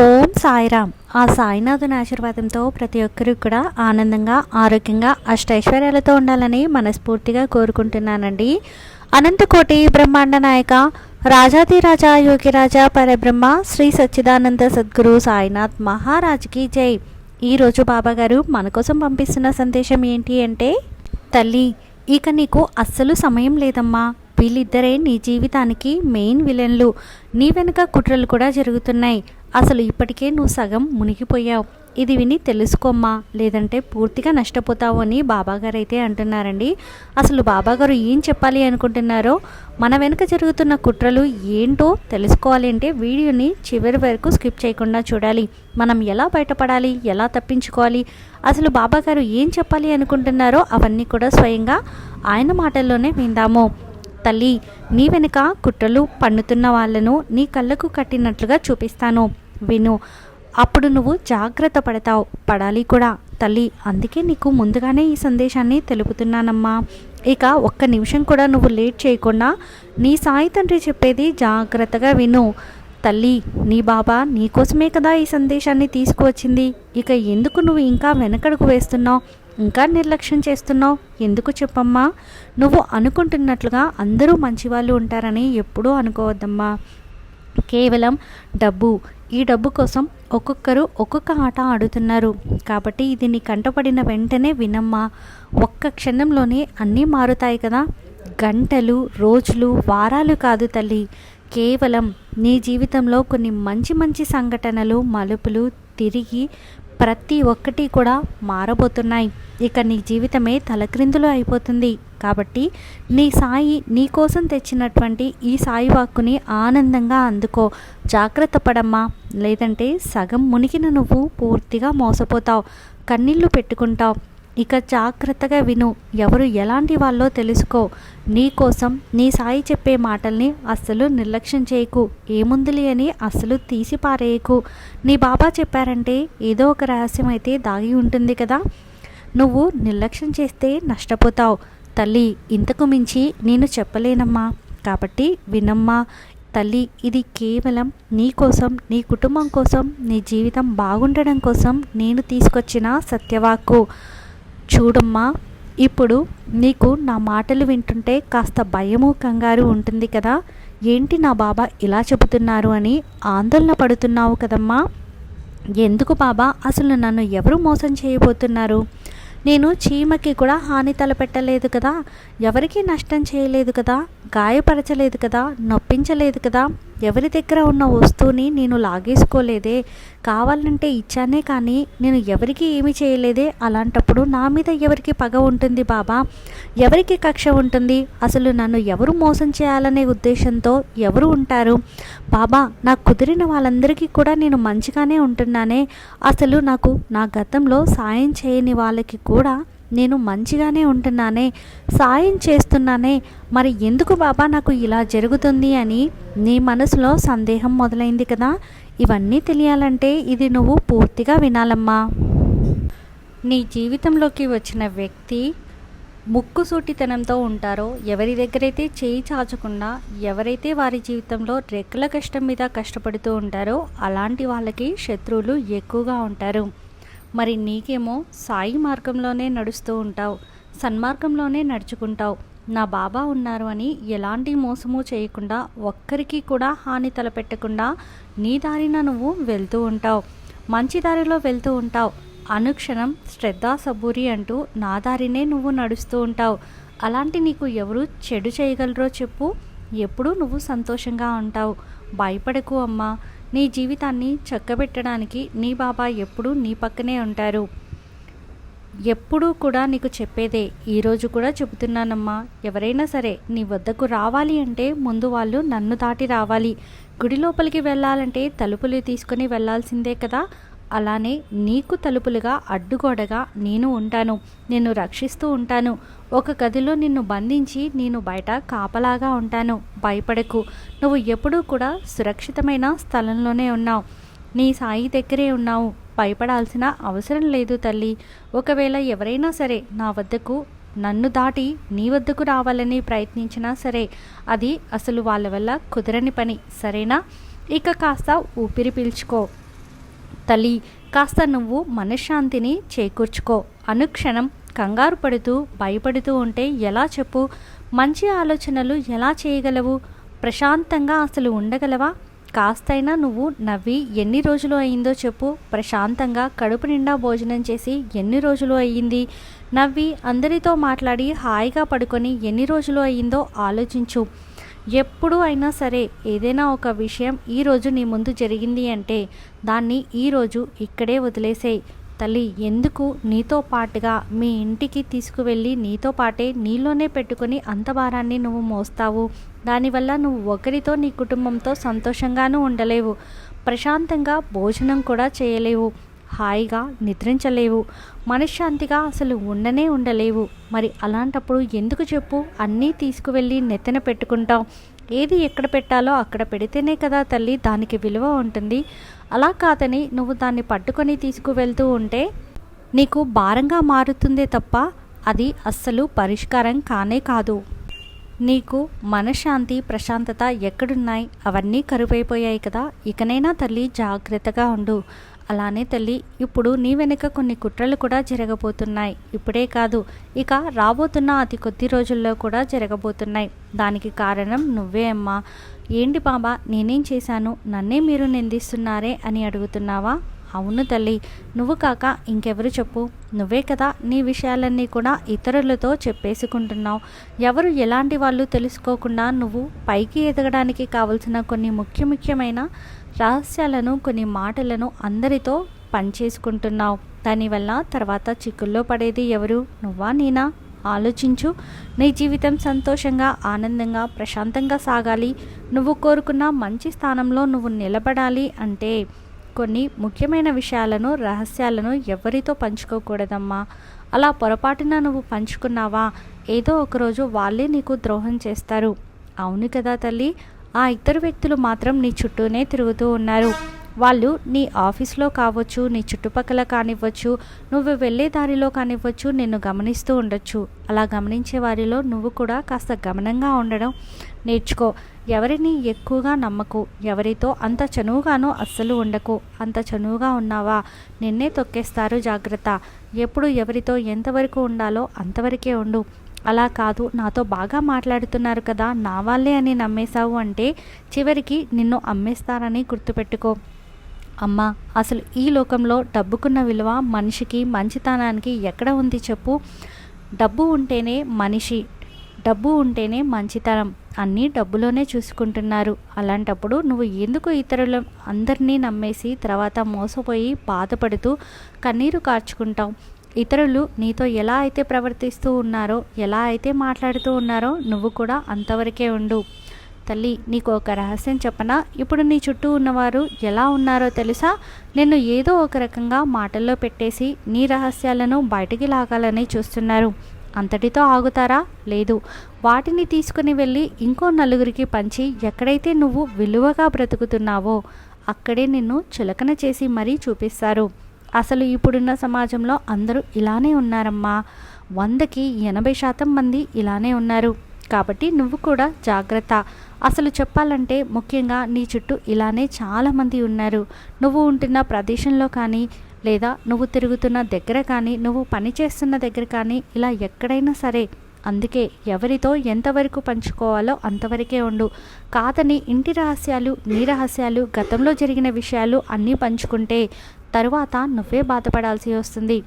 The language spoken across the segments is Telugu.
ఓం సాయిరామ్. ఆ సాయినాథుని ఆశీర్వాదంతో ప్రతి ఒక్కరూ కూడా ఆనందంగా ఆరోగ్యంగా అష్టైశ్వర్యాలతో ఉండాలని మనస్ఫూర్తిగా కోరుకుంటున్నానండి. అనంతకోటి బ్రహ్మాండ నాయక రాజాదిరాజా యోగిరాజా పరబ్రహ్మ శ్రీ సచ్చిదానంద సద్గురు సాయినాథ్ మహారాజ్కి జై. ఈరోజు బాబాగారు మన కోసం పంపిస్తున్న సందేశం ఏంటి అంటే తల్లి ఇక నీకు అస్సలు సమయం లేదమ్మా. వీళ్ళిద్దరే నీ జీవితానికి మెయిన్ విలన్లు. నీ వెనుక కుట్రలు కూడా జరుగుతున్నాయి. అసలు ఇప్పటికే నువ్వు సగం మునిగిపోయావు. ఇది విని తెలుసుకోమ్మా లేదంటే పూర్తిగా నష్టపోతావు అని బాబాగారు అయితే అంటున్నారండి. అసలు బాబాగారు ఏం చెప్పాలి అనుకుంటున్నారో మన వెనుక జరుగుతున్న కుట్రలు ఏంటో తెలుసుకోవాలి అంటే వీడియోని చివరి వరకు స్కిప్ చేయకుండా చూడాలి. మనం ఎలా బయటపడాలి ఎలా తప్పించుకోవాలి అసలు బాబాగారు ఏం చెప్పాలి అనుకుంటున్నారో అవన్నీ కూడా స్వయంగా ఆయన మాటల్లోనే విందాము. తల్లి నీ వెనుక కుట్రలు పన్నుతున్న వాళ్ళను నీ కళ్ళకు కట్టినట్లుగా చూపిస్తాను. విను అప్పుడు నువ్వు జాగ్రత్త పడతావు. పడాలి కూడా. తల్లి అందుకే నీకు ముందుగానే ఈ సందేశాన్ని తెలుపుతున్నానమ్మా. ఇక ఒక్క నిమిషం కూడా నువ్వు లేట్ చేయకుండా నీ సాయి తండ్రి చెప్పేది జాగ్రత్తగా విను. తల్లి నీ బాబా నీకోసమే కదా ఈ సందేశాన్ని తీసుకువచ్చింది. ఇక ఎందుకు నువ్వు ఇంకా వెనకడుగు వేస్తున్నావు? ఇంకా నిర్లక్ష్యం చేస్తున్నావు? ఎందుకు చెప్పమ్మా? నువ్వు అనుకుంటున్నట్లుగా అందరూ మంచివాళ్ళు ఉంటారని ఎప్పుడూ అనుకోవద్దమ్మా. కేవలం డబ్బు. ఈ డబ్బు కోసం ఒక్కొక్కరు ఒక్కొక్క ఆట ఆడుతున్నారు. కాబట్టి ఇది నీ కంటపడిన వెంటనే వినమ్మా. ఒక్క క్షణంలోనే అన్నీ మారుతాయి కదా. గంటలు రోజులు వారాలు కాదు తల్లి. కేవలం నీ జీవితంలో కొన్ని మంచి మంచి సంఘటనలు మలుపులు తిరిగి ప్రతి ఒక్కటి కూడా మారబోతున్నాయి. ఇక నీ జీవితమే తలక్రిందులు అయిపోతుంది. కాబట్టి నీ సాయి నీ కోసం తెచ్చినటువంటి ఈ సాయి వాక్కుని ఆనందంగా అందుకో. జాగ్రత్త పడమ్మా. లేదంటే సగం మునిగిన నువ్వు పూర్తిగా మోసపోతావు. కన్నీళ్ళు పెట్టుకుంటావు. ఇక జాగ్రత్తగా విను. ఎవరు ఎలాంటి వాళ్ళో తెలుసుకో. నీ కోసం నీ సాయి చెప్పే మాటల్ని అస్సలు నిర్లక్ష్యం చేయకు. ఏముందిలే అని అస్సలు తీసి పారేయకు. నీ బాబా చెప్పారంటే ఏదో ఒక రహస్యం అయితే దాగి ఉంటుంది కదా. నువ్వు నిర్లక్ష్యం చేస్తే నష్టపోతావు. తల్లి ఇంతకు మించి నేను చెప్పలేనమ్మా. కాబట్టి వినమ్మా. తల్లి ఇది కేవలం నీ కోసం నీ కుటుంబం కోసం నీ జీవితం బాగుండడం కోసం నేను తీసుకొచ్చిన సత్యవాక్కు. చూడమ్మా ఇప్పుడు నీకు నా మాటలు వింటుంటే కాస్త భయము కంగారు ఉంటుంది కదా ఏంటి నా బాబా ఇలా చెబుతున్నారు అని ఆందోళన పడుతున్నావు కదమ్మా? ఎందుకు బాబా అసలు నన్ను ఎవరు మోసం చేయబోతున్నారు? నేను చీమకి కూడా హాని తలపెట్టలేదు కదా ఎవరికీ నష్టం చేయలేదు కదా గాయపరచలేదు కదా నొప్పించలేదు కదా? ఎవరి దగ్గర ఉన్న వస్తువుని నేను లాగేసుకోలేదే కావాలంటే ఇచ్చానే కానీ నేను ఎవరికి ఏమి చేయలేదే అలాంటప్పుడు నా మీద ఎవరికి పగ ఉంటుంది బాబా? ఎవరికి కక్ష ఉంటుంది? అసలు నన్ను ఎవరు మోసం చేయాలనే ఉద్దేశంతో ఎవరు ఉంటారు? బాబా నాకు కుదిరిన వాళ్ళందరికీ కూడా నేను మంచిగానే ఉంటున్నానే. అసలు నాకు నా గతంలో సాయం చేయని వాళ్ళకి కూడా నేను మంచిగానే ఉంటున్నానే సాయం చేస్తున్నానే మరి ఎందుకు బాబా నాకు ఇలా జరుగుతుంది అని నీ మనసులో సందేహం మొదలైంది కదా? ఇవన్నీ తెలియాలంటే ఇది నువ్వు పూర్తిగా వినాలమ్మా. నీ జీవితంలోకి వచ్చిన వ్యక్తి ముక్కుసూటితనంతో ఉంటారో ఎవరి దగ్గరైతే చేయి చాచకుండా ఎవరైతే వారి జీవితంలో రెక్కల కష్టం మీద కష్టపడుతూ ఉంటారో అలాంటి వాళ్ళకి శత్రువులు ఎక్కువగా ఉంటారు. మరి నీకేమో సాయి మార్గంలోనే నడుస్తూ ఉంటావు సన్మార్గంలోనే నడుచుకుంటావు. నా బాబా ఉన్నారు అని ఎలాంటి మోసము చేయకుండా ఒక్కరికి కూడా హాని తలపెట్టకుండా నీ దారిన నువ్వు వెళ్తూ ఉంటావు. మంచి దారిలో వెళ్తూ ఉంటావు. అనుక్షణం శ్రద్ధా సబూరి అంటూ నా దారినే నువ్వు నడుస్తూ ఉంటావు. అలాంటి నీకు ఎవరు చెడు చేయగలరో చెప్పు. ఎప్పుడూ నువ్వు సంతోషంగా ఉంటావు. భయపడకు అమ్మా. నీ జీవితాన్ని చక్కబెట్టడానికి నీ బాబా ఎప్పుడూ నీ పక్కనే ఉంటారు. ఎప్పుడూ కూడా నీకు చెప్పేదే ఈరోజు కూడా చెబుతున్నానమ్మా. ఎవరైనా సరే నీ వద్దకు రావాలి అంటే ముందు వాళ్ళు నన్ను దాటి రావాలి. గుడి లోపలికి వెళ్ళాలంటే తలుపులు తీసుకొని వెళ్ళాల్సిందే కదా. అలానే నీకు తలుపులుగా అడ్డుగోడగా నేను ఉంటాను. నిన్ను రక్షిస్తూ ఉంటాను. ఒక గదిలో నిన్ను బంధించి నేను బయట కాపలాగా ఉంటాను. భయపడకు. నువ్వు ఎప్పుడూ కూడా సురక్షితమైన స్థలంలోనే ఉన్నావు. నీ సాయి దగ్గరే ఉన్నావు. భయపడాల్సిన అవసరం లేదు తల్లి. ఒకవేళ ఎవరైనా సరే నా వద్దకు నన్ను దాటి నీ వద్దకు రావాలని ప్రయత్నించినా సరే అది అసలు వాళ్ళ వల్ల కుదరని పని. సరేనా? ఇక కాస్త ఊపిరి పీల్చుకో. తల్లి కాస్త నువ్వు మనశ్శాంతిని చేకూర్చుకో. అనుక్షణం కంగారు పడుతూ భయపడుతూ ఉంటే ఎలా చెప్పు? మంచి ఆలోచనలు ఎలా చేయగలవు? ప్రశాంతంగా అసలు ఉండగలవా? కాస్తైనా నువ్వు నవ్వి ఎన్ని రోజులు అయిందో చెప్పు. ప్రశాంతంగా కడుపు నిండా భోజనం చేసి ఎన్ని రోజులు అయ్యింది? నవ్వి అందరితో మాట్లాడి హాయిగా పడుకొని ఎన్ని రోజులు అయ్యిందో ఆలోచించు. ఎప్పుడు అయినా సరే ఏదైనా ఒక విషయం ఈరోజు నీ ముందు జరిగింది అంటే దాన్ని ఈరోజు ఇక్కడే వదిలేసేయి. తల్లి ఎందుకు నీతో పాటుగా మీ ఇంటికి తీసుకువెళ్ళి నీతో పాటే నీలోనే పెట్టుకొని అంత భారాన్ని నువ్వు మోస్తావు? దానివల్ల నువ్వు ఒకరితో నీ కుటుంబంతో సంతోషంగానూ ఉండలేవు. ప్రశాంతంగా భోజనం కూడా చేయలేవు. హాయిగా నిద్రించలేవు. మనశ్శాంతిగా అసలు ఉండనే ఉండలేవు. మరి అలాంటప్పుడు ఎందుకు చెప్పు? అన్నీ తీసుకువెళ్ళి నెత్తిన పెట్టుకుంటావు ఏది ఎక్కడ పెట్టాలో అక్కడ పెడితేనే కదా తల్లి దానికి విలువ ఉంటుంది. అలా కాదని నువ్వు దాన్ని పట్టుకొని తీసుకువెళ్తూ ఉంటే నీకు భారంగా మారుతుందే తప్ప అది అస్సలు పరిష్కారం కానే కాదు. నీకు మనశ్శాంతి ప్రశాంతత ఎక్కడున్నాయి? అవన్నీ కరువైపోయాయి కదా. ఇకనైనా తల్లి జాగ్రత్తగా ఉండు. అలానే తల్లి ఇప్పుడు నీ వెనుక కొన్ని కుట్రలు కూడా జరగబోతున్నాయి. ఇప్పుడే కాదు ఇక రాబోతున్న అతి కొద్ది రోజుల్లో కూడా జరగబోతున్నాయి. దానికి కారణం నువ్వే అమ్మా. ఏంటి బాబా నేనేం చేశాను? నన్నే మీరు నిందిస్తున్నారే అని అడుగుతున్నావా? అవును తల్లి. నువ్వు కాక ఇంకెవరు చెప్పు. నువ్వే కదా నీ విషయాలన్నీ కూడా ఇతరులతో చెప్పేసుకుంటున్నావు. ఎవరు ఎలాంటి వాళ్ళు తెలుసుకోకుండా నువ్వు పైకి ఎదగడానికి కావలసిన కొన్ని ముఖ్య ముఖ్యమైన రహస్యాలను కొన్ని మాటలను అందరితో పనిచేసుకుంటున్నావు దానివల్ల తర్వాత చిక్కుల్లో పడేది ఎవరు? నువ్వా నేనా? ఆలోచించు. నీ జీవితం సంతోషంగా ఆనందంగా ప్రశాంతంగా సాగాలి. నువ్వు కోరుకున్న మంచి స్థానంలో నువ్వు నిలబడాలి అంటే కొన్ని ముఖ్యమైన విషయాలను రహస్యాలను ఎవరితో పంచుకోకూడదమ్మా? అలా పొరపాటున నువ్వు పంచుకున్నావా? ఏదో ఒకరోజు వాళ్ళే నీకు ద్రోహం చేస్తారు. అవును కదా తల్లి. ఆ ఇద్దరు వ్యక్తులు మాత్రం నీ చుట్టూనే తిరుగుతూ ఉన్నారు. వాళ్ళు నీ ఆఫీస్లో కావచ్చు నీ చుట్టుపక్కల కానివ్వచ్చు నువ్వు వెళ్ళే దారిలో కానివ్వచ్చు నిన్ను గమనిస్తూ ఉండొచ్చు. అలా గమనించే వారిలో నువ్వు కూడా కాస్త గమనంగా ఉండడం నేర్చుకో. ఎవరిని ఎక్కువగా నమ్మకు ఎవరితో అంత చనువుగానో అస్సలు ఉండకు. అంత చనువుగా ఉన్నావా? నిన్నే తొక్కేస్తారు జాగ్రత్త. ఎప్పుడు ఎవరితో ఎంతవరకు ఉండాలో అంతవరకే ఉండు. అలా కాదు నాతో బాగా మాట్లాడుతున్నారు కదా నా వాళ్ళే అని నమ్మేశావు అంటే చివరికి నిన్ను అమ్మేస్తారని గుర్తుపెట్టుకో. అమ్మా అసలు ఈ లోకంలో డబ్బుకున్న విలువ మనిషికి మంచితనానికి ఎక్కడ ఉంది చెప్పు? డబ్బు ఉంటేనే మనిషి. డబ్బు ఉంటేనే మంచితనం. అన్నీ డబ్బులోనే చూసుకుంటున్నారు. అలాంటప్పుడు నువ్వు ఎందుకు ఇతరుల అందరినీ నమ్మేసి తర్వాత మోసపోయి బాధపడుతూ కన్నీరు కార్చుకుంటావు? ఇతరులు నీతో ఎలా అయితే ప్రవర్తిస్తూ ఉన్నారో ఎలా అయితే మాట్లాడుతూ ఉన్నారో నువ్వు కూడా అంతవరకే ఉండు. తల్లి నీకు ఒక రహస్యం చెప్పనా? ఇప్పుడు నీ చుట్టూ ఉన్నవారు ఎలా ఉన్నారో తెలుసా? నిన్ను ఏదో ఒక రకంగా మాటల్లో పెట్టేసి నీ రహస్యాలను బయటికి లాగాలని చూస్తున్నారు. అంతటితో ఆగుతారా? లేదు. వాటిని తీసుకుని వెళ్ళి ఇంకో నలుగురికి పంచి ఎక్కడైతే నువ్వు విలువగా బ్రతుకుతున్నావో అక్కడే నిన్ను చులకన చేసి మరీ చూపిస్తారు. అసలు ఇప్పుడున్న సమాజంలో అందరూ ఇలానే ఉన్నారమ్మా. వందకి ఎనభై శాతం మంది ఇలానే ఉన్నారు. కాబట్టి నువ్వు కూడా జాగ్రత్త. అసలు చెప్పాలంటే ముఖ్యంగా నీ చుట్టూ ఇలానే చాలామంది ఉన్నారు. నువ్వు ఉంటున్న ప్రదేశంలో కానీ లేదా నువ్వు తిరుగుతున్న దగ్గర కానీ నువ్వు పని చేస్తున్న దగ్గర కానీ ఇలా ఎక్కడైనా సరే అందుకే ఎవరితో ఎంతవరకు పంచుకోవాలో అంతవరకే ఉండు. కాదని ఇంటి రహస్యాలు నీ రహస్యాలు గతంలో జరిగిన విషయాలు అన్నీ పంచుకుంటే తరువాత నువ్వే బాధపడాల్సి వస్తుంది.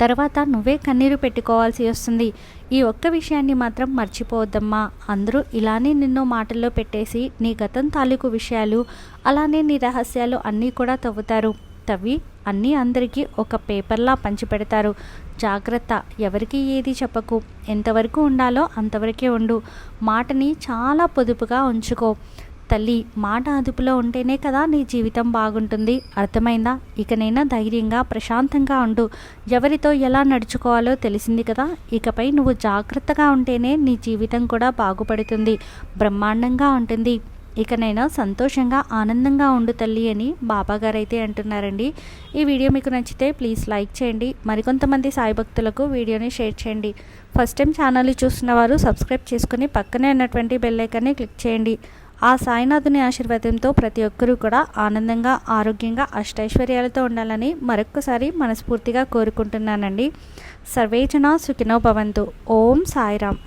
తర్వాత నువ్వే కన్నీరు పెట్టుకోవాల్సి వస్తుంది. ఈ ఒక్క విషయాన్ని మాత్రం మర్చిపోవద్దమ్మా. అందరూ ఇలానే నిన్ను మాటల్లో పెట్టేసి నీ గతం తాలూకు విషయాలు అలానే నీ రహస్యాలు అన్నీ కూడా తవ్వుతారు. తవ్వి అన్నీ అందరికీ ఒక పేపర్లా పంచిపెడతారు. జాగ్రత్త ఎవరికి ఏది చెప్పకు. ఎంతవరకు ఉండాలో అంతవరకే ఉండు. మాటని చాలా పొదుపుగా ఉంచుకో. తల్లి మాట అదుపులో ఉంటేనే కదా నీ జీవితం బాగుంటుంది. అర్థమైందా? ఇకనైనా ధైర్యంగా ప్రశాంతంగా ఉండు. ఎవరితో ఎలా నడుచుకోవాలో తెలిసింది కదా? ఇకపై నువ్వు జాగ్రత్తగా ఉంటేనే నీ జీవితం కూడా బాగుపడుతుంది. బ్రహ్మాండంగా ఉంటుంది. ఇక నేను సంతోషంగా ఆనందంగా ఉండు తల్లి అని బాబాగారు అయితే అంటున్నారండి. ఈ వీడియో మీకు నచ్చితే ప్లీజ్ లైక్ చేయండి. మరికొంతమంది సాయి భక్తులకు వీడియోని షేర్ చేయండి. ఫస్ట్ టైం ఛానల్ చూస్తున్న వారు సబ్స్క్రైబ్ చేసుకుని పక్కనే ఉన్నటువంటి బెల్లైకాన్ని క్లిక్ చేయండి. ఆ సాయినాథుని ఆశీర్వాదంతో ప్రతి ఒక్కరూ కూడా ఆనందంగా ఆరోగ్యంగా అష్టైశ్వర్యాలతో ఉండాలని మరొక్కసారి మనస్ఫూర్తిగా కోరుకుంటున్నానండి. సర్వేజన సుఖినో భవంతు. ఓం సాయిరామ్.